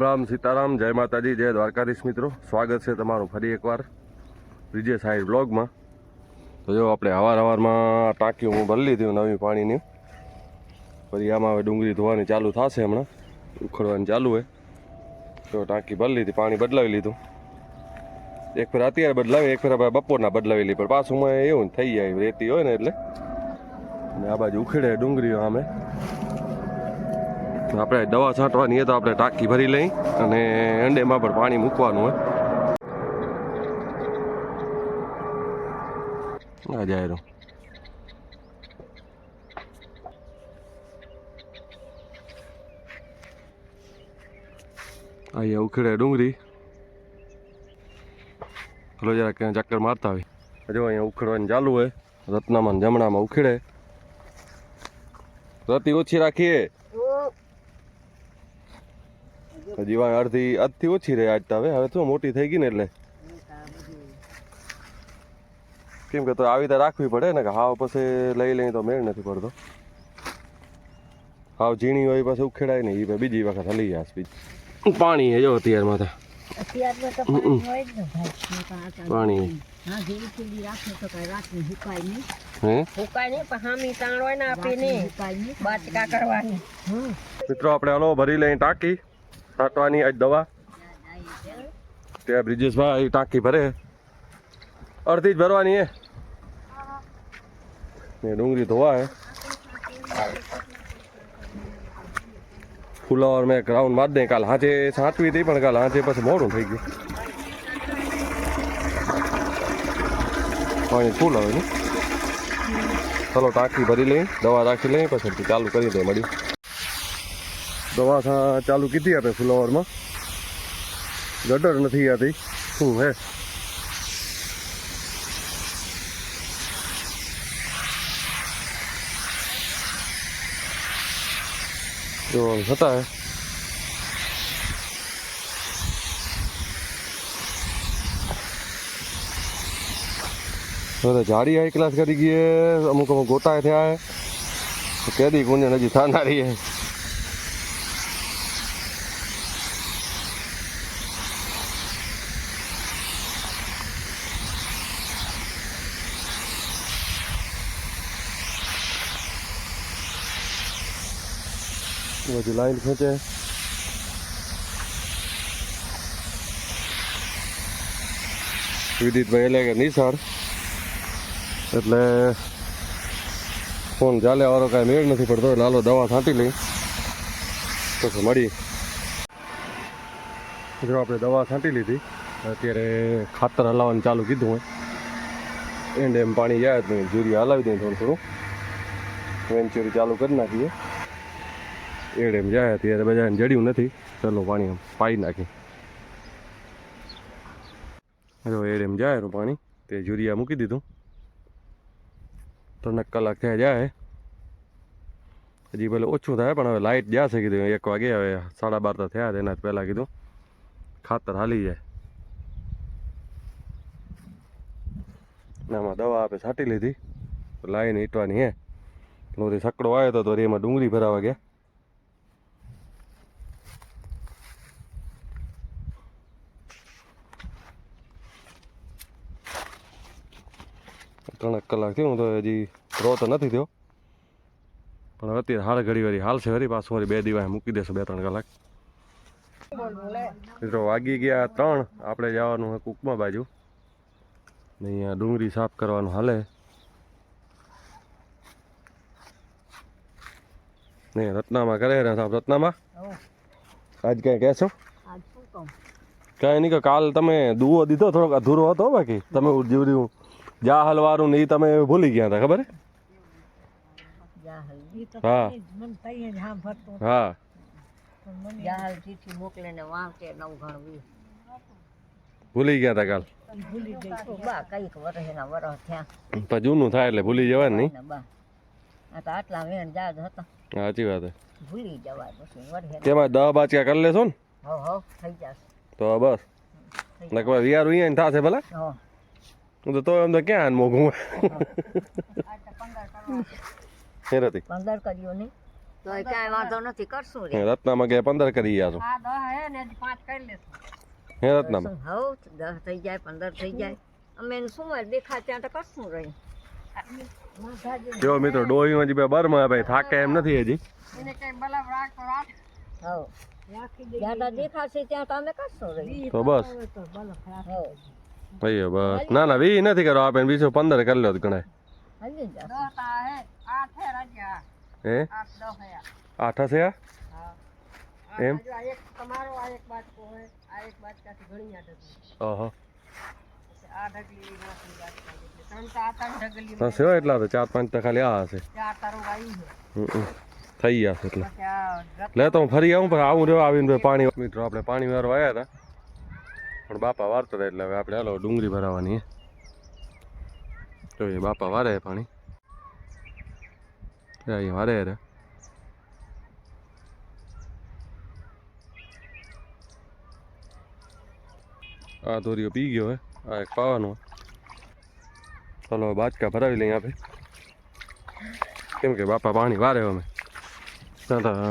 રામ સીતારામ, જય માતાજી, જય દ્વારકાધીશ મિત્રો. સ્વાગત છે તમારું ફરી એકવાર વિજય સાઈડ બ્લોગમાં. તો જો આપણે અવાર અવારમાં ટાંકી હું ભરી લીધી, નવી પાણીની. પછી આમાં હવે ડુંગળી ધોવાની ચાલુ થશે હમણાં. ઉખડવાની ચાલુ હોય. તો ટાંકી ભરી લીધી, પાણી બદલાવી લીધું. એક ફેર અત્યારે બદલાવી, એક ફેર આપણે બપોરના લીધી. પણ પાછું એવું થઈ જાય, રેતી હોય ને એટલે. અને આ બાજુ ઉખેડે ડુંગળીઓ આમે આપણે દવા છાંટવાની હોય તો આપણે ટાંકી ભરી લઈ અને અંડેમાં પણ પાણી મૂકવાનું હોય આ જાયરો અહીંયા ઉખેડે ડુંગળી. હલો જરા ક્યાં ચક્કર મારતા હોય. જો અહીંયા ઉખેડવાની ચાલુ હોય રત્નામાં જમણામાં ઉખેડે રતી ઓછી રાખીએ. હજી વાંહે અડધી અડધી ઓછી રહે આજ તો હવે. હવે શું મોટી થઈ ગઈ ને એટલે. કેમ કે તો આવી રીતે રાખવી પડે ને કે હાવ પછી લઈ લઈ તો મેળ નથી પડતો. હાવ ઝીણી હોય પછી ઉખેડાય ને એ બીજી વખત હલી જાય સ્પીચ પાણી હે જો અત્યારમાં તો પાણી. મિત્રો આપણે હલો ભરી લઈ ટાંકી. છાંટવાની આજ દવા? ત્યાં બ્રિજેશભાઈ ટાંકી ભરે. અડધી જ ભરવાની હે. ને ડુંગળી ધોવા હે ફુલાવર મેં ગ્રાઉન્ડ માર દે કાલ હાજે. છાંટવી હતી પણ કાલ હાજે પછી મોડું થઈ ગયું. પાણી ફૂલ આવે ને. ચલો ટાંકી ભરી લઈ, દવા રાખી લઈ, પછી ચાલુ કરી દે મળ્યું દવા ચાલુ કીધી આપણે ફ્લોવરમાં. ગટર નથી આતી. શું હે? જોવાનું થતા હે. હવે જાડી હાઈ ક્લાસ કરી ગઈ અમુક અમુક ગોટા થયા હે. કેદી કુંજન હજી થાનારી હે. બધું લાઈન ખેંચે વિદિતભાઈ એટલે કે નિસાર એટલે ફોન ચાલે વાળો કાંઈ મેળ નથી પડતો એટલે હાલો દવા છાંટી લઈ પછી મળી જો આપણે દવા છાંટી લીધી અત્યારે ખાતર હલાવવાનું ચાલુ કીધું હોય. એન્ડ એમ પાણી જાય જુરી હલાવી દઈએ થોડું થોડું. વેન્ચુરી ચાલુ કરી નાખીએ. એડ એમ જાય ત્યારે બધાને જડ્યું નથી. ચલો પાણી પાઈ નાખી. જો એડ એમ જાય એનું પાણી, તે જુરિયા મૂકી દીધું. ત્રણેક કલાક થયા જાય. હજી ભલે ઓછું થાય, પણ હવે લાઇટ જશે કીધું, એક વાગે હવે સાડા બાર તો થયા એના પહેલાં કીધું. ખાતર હાલી જાય. આમાં દવા આપે છાંટી લીધી. લાઈન ઈટવાની હે. લોરી સકડો આવ્યો હતો તો રેમાં ડુંગળી ભરાવા ગયા. ત્રણેક કલાકથી હું તો હજી રો તો નથી થયો. પણ અત્યારે હાલ ઘડી વારી હાલશે વળી પાછું વળી બે દિવસ મૂકી દેશે બે ત્રણ કલાક. મિત્રો વાગી ગયા ત્રણ. આપણે જવાનું હોય કુકમાં બાજુ. ને અહીંયા ડુંગળી સાફ કરવાનું હાલે. ને રત્નામાં કરે ને સાહેબ રત્નામાં? આજ કાંઈ કહેશો કાંઈ નહીં કે કાલ તમે દુવો દીધો થોડોક અધૂરો હતો બાકી. તમે જીવડ્યું જા હલવારું ને એ તમે ભૂલી ગયા હતા ખબર હે? હા. ભૂલી ગયા હતા કાલ? ઈ ભૂલી ગઈ તો બા કંઈક વર્ષના વર્ષ થયા. પણ જૂનું થાય એટલે ભૂલી જવાય નહીં? ને બા. આ તો આટલા વેણ જાજ હતા. સાચી વાત છે ભૂલી જવાય પછી તેમાં દહ બાચકા કરી લેશો ને? હો હો થઈ જશે. તો બસ. થઈ ને કોઈ વિયાર અહીંયા થશે ભલે? હો હું તો તો એમ તો ક્યાં મોઘું હે નથી પંદર કર્યો નહીં. તો એ કાંઈ વાંધો નથી કરશું રે. રત્નામાં કે પંદર કરી ગયા છો દહ હે ને પાંચ કરી લેશું. હે રત્નામાં હવ દસ થઈ જાય પંદર થઈ જાય. અમે એને શું હોય દેખા ત્યાં તો કરશું રહી. જો મિત્રો ડોહીમાં જે બરમાં ભાઈ થાકે એમ નથી હજી. એને કઈ બલાવ રાખો રાખ. હવ જ્યાં ત્યાં દેખાશે ત્યાં તો અમે કરશું રહી. તો બસ. હવ ભાઈ બસ. ના ના વી નથી કરો આપે બીજો પંદર કરી લો તો ગણાય. હે આઠ હશે હા. એમ? આ બાજુ આ એક તમારો આ એક બાટકો હે આ એક બાટકાથી ઘણી આ ઢગલી. ઓહો. આ ઢગલી નાખી બાટકા જેટલી. ત્રણ તો આ ત્રણ ઢગલી તો છે એટલા તો ચાર પાંચ તો ખાલી આ હશે. ચાર તારું આવી છે. હમ, હમ. થઈ ગયા છે એટલે. લે તો હું ફરી આવું પણ આવું રહ્યો આવીને પાણી મિત્રો આપણે પાણી વાળવા આવ્યા હતા. પણ બાપા વારતા હતા એટલે હવે આપણે હાલો ડુંગળી ભરાવાની. હે. તો એ બાપા વારે પાણી. વારે રે આ ધોરીઓ પી ગયો હે. આ એક પાવાનો. ચાલો બાચકા ભરાવી લઈએ આપણે. કેમ કે બાપા પાણી વારે અમે.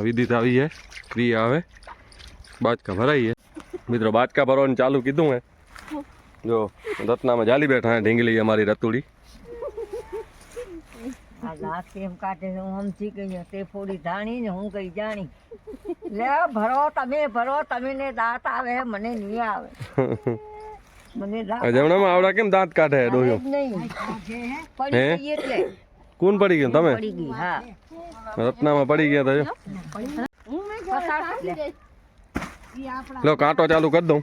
વિદિત આવી જાય. પ્રિય આવે. બાચકા ભરાઈએ. મિત્રો બાચકા ભરવાનું ચાલુ કીધું હે. જો રત્નામાં જાલી બેઠા હે ઢીંગલી અમારી રતુડી. આ લાત કેમ કાઢે હું આમ થી ગઈ તે ફોડી જાણી ને હું કઈ જાણી. લે ભરો તમે ભરો તમે ને દાંત આવે મને નહીં આવે. મને દાંત જમણામાં આવડા કેમ દાંત કાઢે જ નહીં. પડી? ગઈ એટલે. કોણ પડી ગયું? તમે? પડી ગઈ હા. રત્નામાં પડી ગયા તા જો લે. ઈ આપણા લો કાંટો ચાલુ કરી દઉં.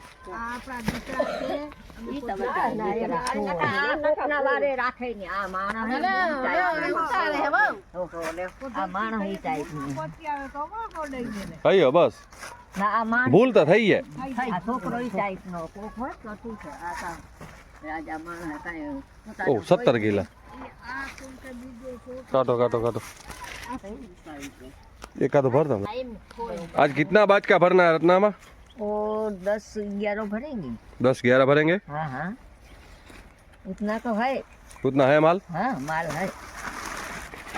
કહીયો બસ. ના આ માણસ ભૂલ તો થઈ જાય છોકરો ઓ સત્તર કિલા. કાઢો કાઢો કે બીજો કોણ કાટો કાટો કાટો કોઈ- એકાદો ભર દો आज कितना बाज का भरना है रत्ना में वो दस ग्यारह भरेंगे दस ग्यारह भरेंगे हाँ हाँ उतना तो है उतना है माल हाँ माल है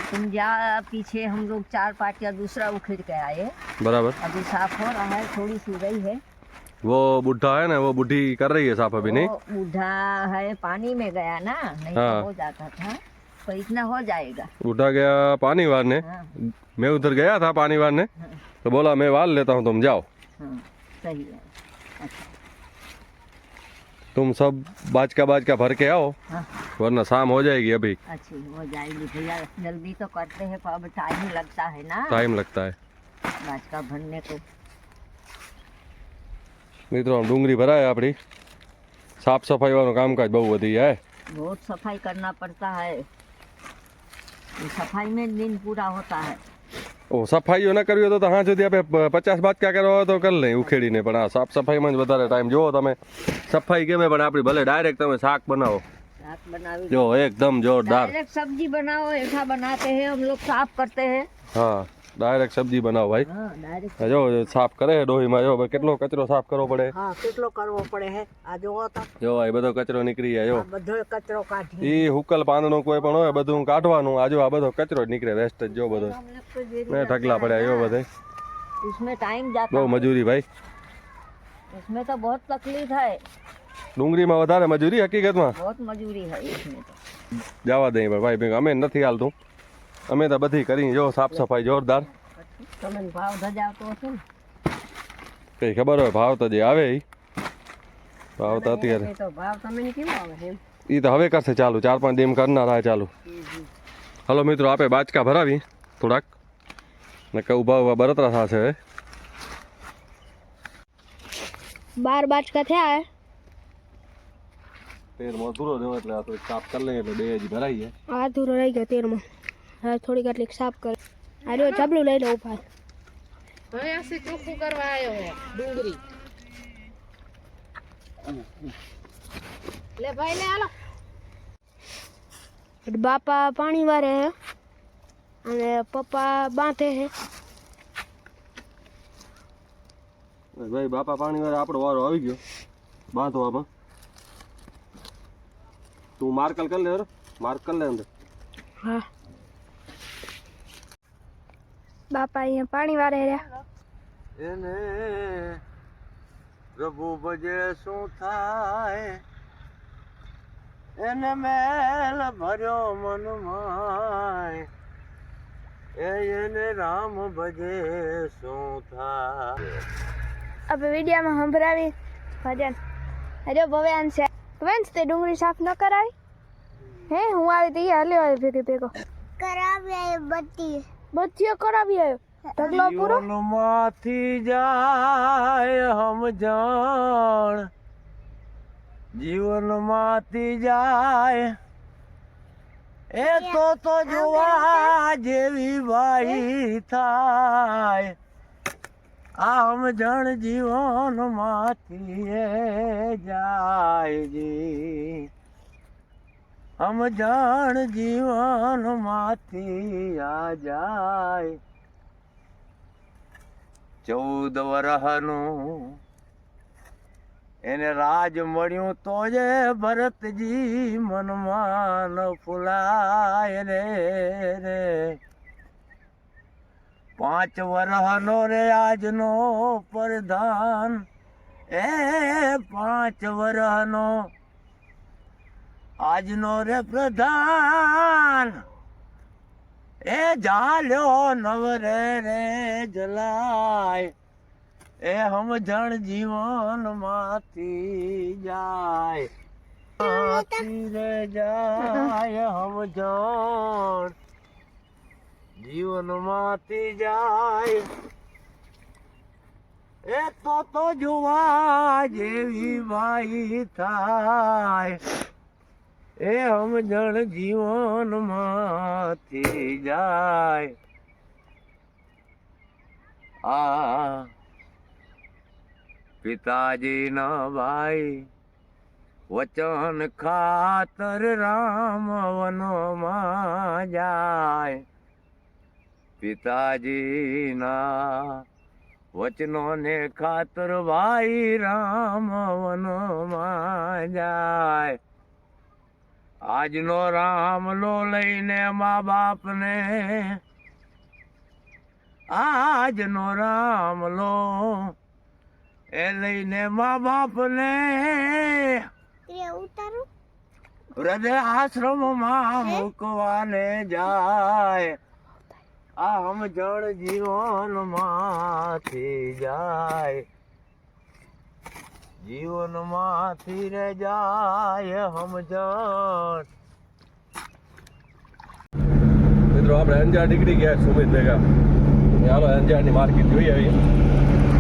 तुम जा पीछे हम लोग चार पाटियाँ दूसरा उखेड़ के आए बराबर अभी साफ हो रहा है थोड़ी सी रही है वो बुढ़ा है ना वो बुढ़ी कर रही है साफ अभी नहीं वो बूढ़ा है पानी में गया ना नहीं हाँ। तो हो जाता था पर इतना हो जाएगा बुढ़ा गया पानी वारने हाँ मैं उधर गया था पानी वारने तो बोला मैं वाल लेता हूँ तुम जाओ हाँ सही है तुम सब बाज का बाज का भर के आओ हाँ वरना शाम हो जाएगी अभी अच्छी हो जाएगी भैया जल्दी तो करते हैं पर अब टाइम लगता है ना टाइम लगता है बाज का भरने को મિત્રો આમ ડુંગળી ભરાય આપણી સાફ સફાઈ વાળું કામકાજ બહુ વધી જાય बहुत सफाई करना पड़ता है ये सफाई में दिन पूरा होता है ઓ સફાઈઓ ન કરવી હોય તો હા સુધી આપણે પ- પચાસ બાજકા કરવા હોય તો કરી લઈએ ઉખેડીને પણ આ સાફ સફાઈમાં જ વધારે ટાઈમ જુઓ તમે સફાઈ કેમે પણ આપણી ભલે ડાયરેક્ટ તમે શાક બનાવો रात बनावी જો એકદમ જોરદાર डायरेक्ट सब्जी बनाओ ऐसा बनाते हैं हम लोग साफ करते हैं હા ડાયરેક્ટ સબ્જી બનાવો ભાઈ हाँ डायरेक्ट આ જો સાફ કરે છે ડોહીમાં જો ભાઈ કેટલો કચરો સાફ કરવો પડે હા કેટલો કરવો પડે હે આ જોવો તો જો આ બધો કચરો નીકળી જાય જો આ બધો કચરો કાઢી ઈ હુકલ પાંદનું કોઈ પણ હોય બધું કાઢવાનું આ જો આ બધો કચરો જ નીકળે વેસ્ટ જ જો બધો हम लोग को ये મેં ઢગલા પડ્યા જો બધે इसमें टाइम जाता બહુ है મજૂરી ભાઈ इसमें तो बहुत तकलीफ है ડુંગળીમાં વધારે મજૂરી હકીકતમાં बहुत मजूरी है इसमें तो જવા દઈએ પણ ભાઈ અમે નથી હાલતું અમે તો બધી કરી જો સાફ સફાઈ જોરદાર. તમને ભાવ ધજાવતો હશે ને? કઈ ખબર હોય? ભાવ તો જે આવે ઈ. ભાવ તો અત્યારે. એ તો ભાવ તમને કેવો આવે એમ? ઈ તો હવે કરશે ચાલુ. ચાર પાંચ દિન કરનાર આ ચાલુ. હલો મિત્રો આપે બાચકા ભરાવી. થોડાક. ને કે ઊભા ઊભા બરતરા થશે હવે. બાર બાચકા થયા હે? તેર અધૂરો રહ્યો એટલે આ તો સાફ કરી લઈએ એટલે બે જ ભરાઈએ. આ અધૂરો રહી ગયો તેરમાં હવે થોડીક આટલીક સાફ કરે. આ રહ્યો જબલું લઈ લો ભાઈ હવે આસી ચોખ્ખું કરવા આવ્યો હે? ડુંગળી. લે ભાઈ લે હાલો. એટલે બાપા પાણી વારે હે અને પપ્પા બાંધે હે. ભાઈ બાપા પાણી વાળા આપણો વારો આવી ગયો. બાંધવામાં તું માર્કલ કરી લે માર્ક કરી લે અંદર. હા. બાપા અહીંયા પાણી વારે રહ્યા. એને પ્રભુ ભજે શું થાય? એને મેલ ભર્યો મનમાં એ એને રામ ભજે શું થાય? આપણે વિડીયામાં સંભળાવી ભજન. અરે ભવ્યાન છે. ભવ્યાન તે ડુંગળી સાફ ન કરાવી? હે હું આવી તો હાલ્યો આવ્યો ભેગી ભેગો. કરાવી બત્તી બત્તીઓ કરાવી આવ્યો ઢગલો પૂરો? જીવનમાંથી જાય હમ જાણ જીવનમાંથી જાય. એ તો તો જોવા જેવી ભાઈ થાય. આમ જણ જીવનમાંથી એ જાય જી. હમ જણ જીવનમાંથી આ જાય. ચૌદ વરહનું એને રાજ મળ્યું તો જે ભરતજી મનમાં ન ફૂલાય રે રે. પાંચ વરહનો રે આજનો પ્રધાન. એ પાંચ વરહનો આજનો રે પ્રધાન. એ જાલ્યો નવરે રે જલાય. એ સમજણ જીવનમાંથી જાય. માંથી રે જાય સમજણ જીવનમાંથી જાય. એ તો તો જોવા જેવી ભાઈ થાય. એ સમજણ જીવનમાંથી જાય. આ પિતાજી ના ભાઈ વચન ખાતર રામ વનોમાં જાય. પિતાજીના વચનોને ખાતર ભાઈ રામ વનોમાં જાય. આજનો રામલો લઈને મા બાપને. આજનો રામલો એ લઈને મા બાપને. હૃદય આશ્રમમાં મૂકવાને જાય. આમ જળ જીવન જીવનમાંથી જાય. જીવનમાંથી રે જાય સમજણ મિત્રો, આપણે અંજાર નીકળી ગયા સુમિત ભેગા. ચાલો અંજારની માર્કેટ જોઈ આવી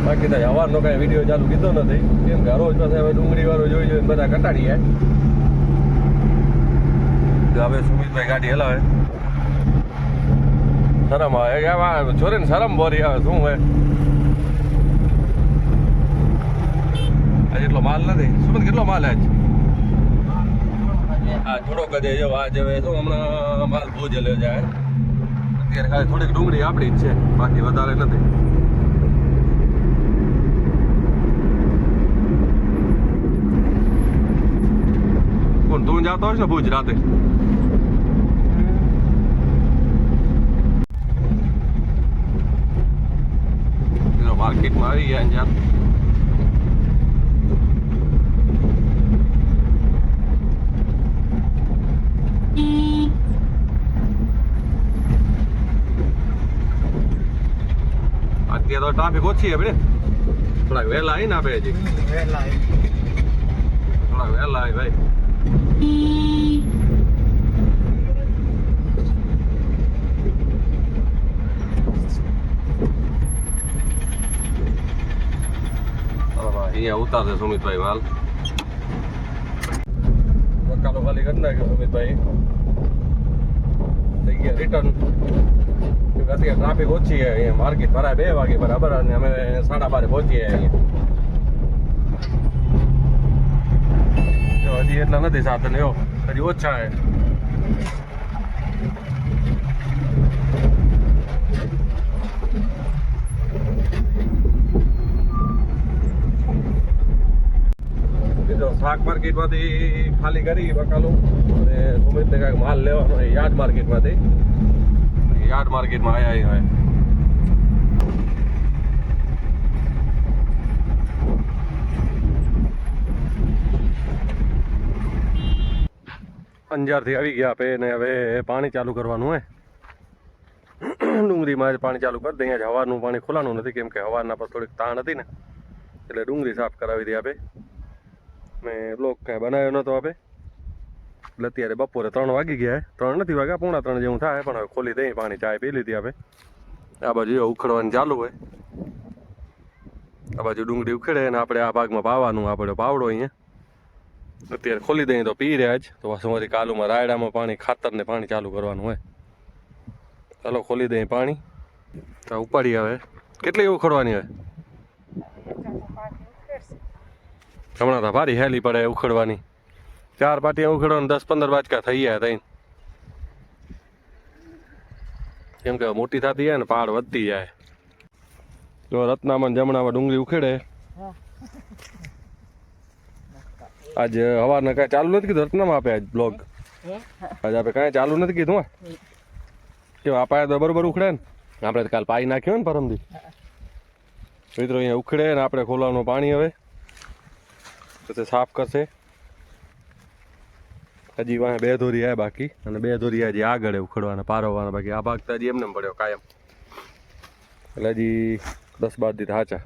બાકી તો હવારનો કાંઈ વીડિયો ચાલુ કીધો નથી. કેમ કે રોજ પાસે હવે ડુંગળી વાળો જોઈ જોઈને બધા કટાડી જાય હવે સુમિતભાઈ ગાડી હલાવે. શરમ આવે. છોરીને શરમ બોરી આવે, શું હોય? આજે એટલો માલ નથી. સુમિત કેટલો માલ આજ? આ થોડોક કદે જો આ હવે શું હમણાં માલ બહુ જલ્યો જાય અત્યારે ખાલી થોડીક ડુંગળી આપણી જ છે બાકી વધારે નથી. કોણ તું જાતો હોય ને ભુજ રાતે? માર્કેટમાં આવી ગયા અંજાર અત્યારે તો ટ્રાફિક ઓછી આપણે થોડાક વહેલા આવીને આપણે હજી. થોડાક વહેલા આવી ભાઈ. અહીંયા ઉતારશે સુમિતભાઈ માલ બકાલો ખાલી કરી નાખ્યો સુમિતભાઈ. થઈ ગયા રિટર્ન અત્યારે ટ્રાફિક ઓછી છે માર્કેટ ભરાય બે વાગે બરાબર અને અમે સાડા બારે પહોંચીએ હજી એટલા નથી સાધન એવો હજી ઓછા છે. શાક માર્કેટમાંથી ખાલી કરી બકાલું. અને સુમિતને કાંઈક માલ લેવાનો યાદ માર્કેટમાંથી. યાર્ડ માર્કેટમાં આવ્યા હોય અંજારથી આવી ગયા આપે ને હવે પાણી ચાલુ કરવાનું હે. ડુંગળીમાં જ પાણી ચાલુ કરી દઈએ. જ હવાનું પાણી ખોલાનું નથી, કેમ કે હવારના પર થોડીક તાણ હતી ને. એટલે ડુંગળી સાફ કરાવી દે આપે. ને બ્લોક કાંઈ બનાવ્યો નહોતો આપણે એટલે અત્યારે બપોરે ત્રણ વાગી ગયા ત્રણ નથી વાગ્યા, પોણા ત્રણ જેવું થાય, પણ હવે ખોલી દઈએ, પાણી, ચાય પી લીધી આપે. આ બાજુ ઉખડવાનું ચાલુ હોય. આ બાજુ ડુંગળી ઉખેડે અને આપણે આ ભાગમાં પાવાનું આપણે પાવડો અહીંયા. અત્યારે ખોલી દઈએ તો પી રહ્યા જ. તો પાછું મારી કાલુમાં રાયડામાં પાણી ખાતર ને પાણી ચાલુ કરવાનું હોય. ચાલો, ખોલી દઈએ પાણી. તો ઉપાડી આવે. કેટલી ઉખડવાની હોય? હમણાં તો ભારી હેલી પડે ઉખડવાની. ચાર પાટિયા ઉખેડો ને દસ પંદર બાચકા થઈ ગયા તઈ કેમ કે મોટી થતી જાય ને પહાડ વધતી જાય. જો રત્નામાં જમણામાં ડુંગળી ઉખેડે. આજે હવારના કાંઈ ચાલુ નથી કીધું? રત્નામાં આપે આજ બ્લોગ આજે આપણે કાંઈ ચાલુ નથી કીધું કે આપાય તો બરોબર ઉખડે ને? આપણે તો કાલ પાઈ નાખ્યો ને પરમદી. મિત્રો અહીંયા ઉખડે ને આપણે ખોલાવાનું પાણી હવે. તો તે સાફ કરશે. હજી વાંહે બે ધોરી આવે બાકી, અને બે ધોરી હજી આગળ ઉખડવાના, પારવવાના, બાકી આ ભાગ તો હજી એમને પડ્યો કાયમ. એટલે હજી દસ બાર દીધા હાચા.